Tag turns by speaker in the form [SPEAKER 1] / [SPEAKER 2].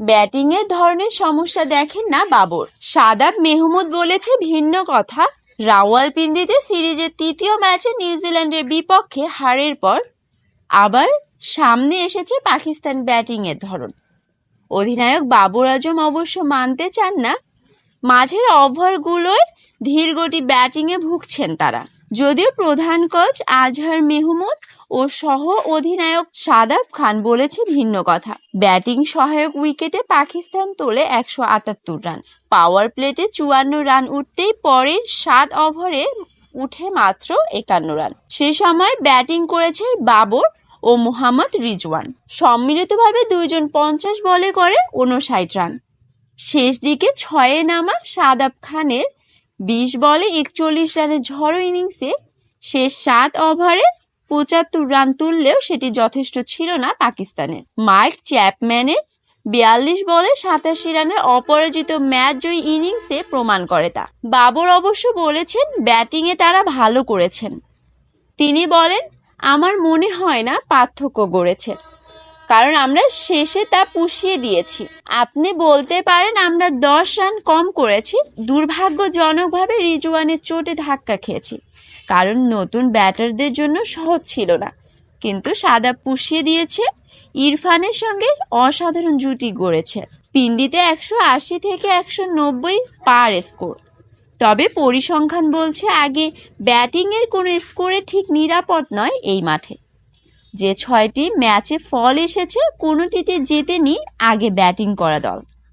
[SPEAKER 1] ব্যাটিংয়ের ধরনের সমস্যা দেখেন না বাবর। সাদাব মেহমুদ বলেছে ভিন্ন কথা। রাওয়ালপিন্ডিতে সিরিজের তৃতীয় ম্যাচে নিউজিল্যান্ডের বিপক্ষে হারের পর আবার সামনে এসেছে পাকিস্তান ব্যাটিংয়ের ধরন। অধিনায়ক বাবর আজম অবশ্য মানতে চান না। মাঝের ওভারগুলোয় ধীরগতি ব্যাটিংয়ে ভুগছেন তারা। যদিও প্রধান কোচ আজহার মেহমুদ ও সহ অধিনায়ক সাদাব খান বলেছে ভিন্ন কথা। ব্যাটিং সহায়ক উইকেটে পাকিস্তান তোলে একশো আটাত্তর রান। পাওয়ার প্লেটে চুয়ান্ন রান উঠতেই পরের সাত ওভারে উঠে মাত্র একান্ন রান। সে সময় ব্যাটিং করেছে বাবর ও মোহাম্মদ রিজওয়ান। সম্মিলিতভাবে দুইজন পঞ্চাশ বলে করে উনষাট রান। শেষ দিকে ছয়ে নামা সাদাব খানের বিশ বলে একচল্লিশ রানের ঝড়ো ইনিংসে শেষ সাত ওভারে পঁচাত্তর রান তুললেও সেটি যথেষ্ট ছিল না পাকিস্তানের। মাইক চ্যাপম্যানের বিয়াল্লিশ বলে সাতাশি রানের অপরাজিত ম্যাচ জয়ী ইনিংসে প্রমাণ করে তা। বাবর অবশ্য বলেছেন, ব্যাটিংয়ে তারা ভালো করেছেন। তিনি বলেন, আমার মনে হয় না পার্থক্য গড়েছে। কারণ আমরা শেষে তা পুষিয়ে দিয়েছি। আপনি বলতে পারেন আমরা দশ রান কম করেছি, দুর্ভাগ্যজনকভাবে রিজওয়ানের চোটে ধাক্কা খেয়েছি। কারণ নতুন ব্যাটারদের জন্য সহজ ছিল না। কিন্তু সাদা পুষিয়ে দিয়েছে, ইরফানের সঙ্গে অসাধারণ জুটি গড়েছে। পিন্ডিতে একশো আশি থেকে একশো নব্বই পার স্কোর। তবে পরিসংখ্যান বলছে আগে ব্যাটিংয়ের কোনো স্কোরে ঠিক নিরাপদ নয় এই মাঠে। যে ছয়টি ম্যাচে ফল এসেছে কোনোটিতে জেতেনি আগে ব্যাটিং করা দল।